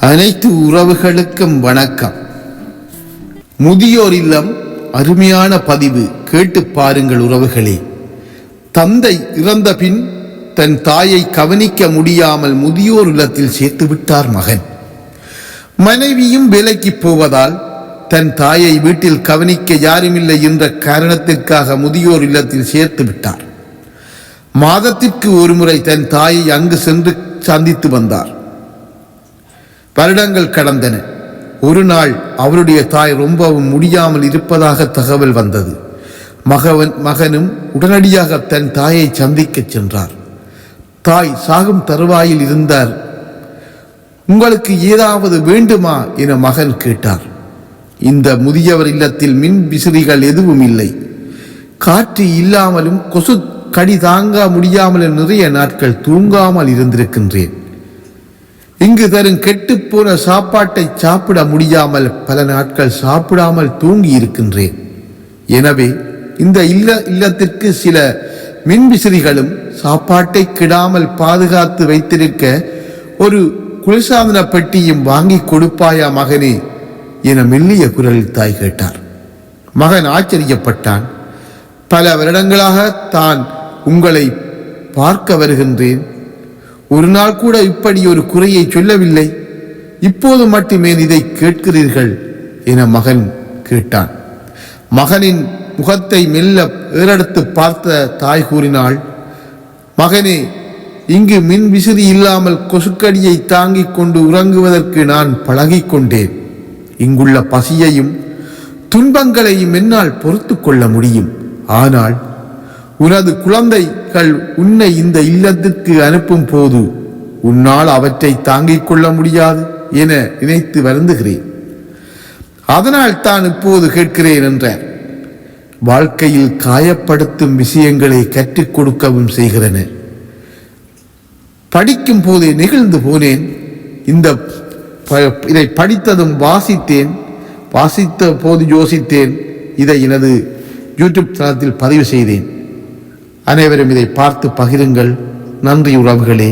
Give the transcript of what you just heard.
அனைத்து உறவுகளுக்கும் வணக்கம். முதியோர் இல்லம் அருமையான பதிவு கேட்டு பாருங்கள் உறவுகளே. தந்தை இறந்த பின் தன் தாயை கவனிக்க முடியாமல் முதியோர் இல்லத்தில் சேர்த்து விட்டார் மகன். மனைவியும் வேலைக்கு போவதால் தன் தாயை வீட்டில் கவனிக்க யாருமில்லை என்ற காரணத்திற்காக முதியோர் இல்லத்தில் சேர்த்து விட்டார். மாதத்திற்கு ஒருமுறை தன் தாயை அங்கு சென்று சந்தித்து வந்தார். வருடங்கள் கடந்தன. ஒரு நாள் அவருடைய தாய் ரொம்பவும் முடியாமல் இருப்பதாக தகவல் வந்தது. மகவன் மகனும் உடனடியாக தன் தாயை சந்திக்கச் சென்றார். தாய் சாகும் தருவாயில் இருந்தார். உங்களுக்கு ஏதாவது வேண்டுமா? என மகன் கேட்டார். இந்த முதியவர் இல்லத்தில் மின் விசிறிகள் எதுவும் இல்லை. காற்று இல்லாமலும் கொசு கடி தாங்க முடியாமல் நிறைய நாட்கள் தூங்காமல் இருந்திருக்கின்றேன். இங்கு தரும் கெட்டுப்போன சாப்பாட்டை சாப்பிட முடியாமல் பல நாட்கள் சாப்பிடாமல் தூங்கி இருக்கின்றேன். எனவே இந்த இல்ல இல்லத்திற்கு சில மின்விசிறிகளும் சாப்பாட்டை கிடாமல் பாதுகாத்து வைத்திருக்க ஒரு குளிர்சாதன பெட்டியும் வாங்கி கொடுப்பாயா மகனே என மெல்லிய குரலில் தாய் கேட்டார். மகன் ஆச்சரியப்பட்டான். பல வருடங்களாக தான் உங்களை பார்க்க வருகின்றேன். ஒரு நாள் கூட இப்படி ஒரு குறையை சொல்லவில்லை. இப்போது மட்டுமே இதை கேட்கிறீர்கள் என மகன் கேட்டான். மகனின் முகத்தை மெல்ல ஏறெடுத்து பார்த்த தாய் கூறினாள் மகனே இங்கு மின் விசிறி இல்லாமல் கொசுக்கடியை தாங்கிக் கொண்டு உறங்குவதற்கு நான் பழகிக்கொண்டேன் இங்குள்ள பசியையும் துன்பங்களையும் என்னால் பொறுத்து கொள்ள முடியும். ஆனால் உனது குழந்தைகள் உன்னை இந்த இல்லத்திற்கு அனுப்பும் போது உன்னால் அவற்றை தாங்கிக் கொள்ள முடியாது என நினைத்து வருந்துகிறேன். அதனால் தான் இப்போது கேட்கிறேன் என்றார். வாழ்க்கையில் காயப்படுத்தும் விஷயங்களை கற்றுக் கொடுக்கவும் செய்கிறன. படிக்கும் போதே நெகிழ்ந்து போனேன். இந்த இதை படித்ததும் வாசித்தேன். வாசித்த போது யோசித்தேன். இதை எனது யூடியூப் தளத்தில் பதிவு செய்தேன். அனைவரும் இதை பார்த்து பகிருங்கள். நன்றி உறவுகளே.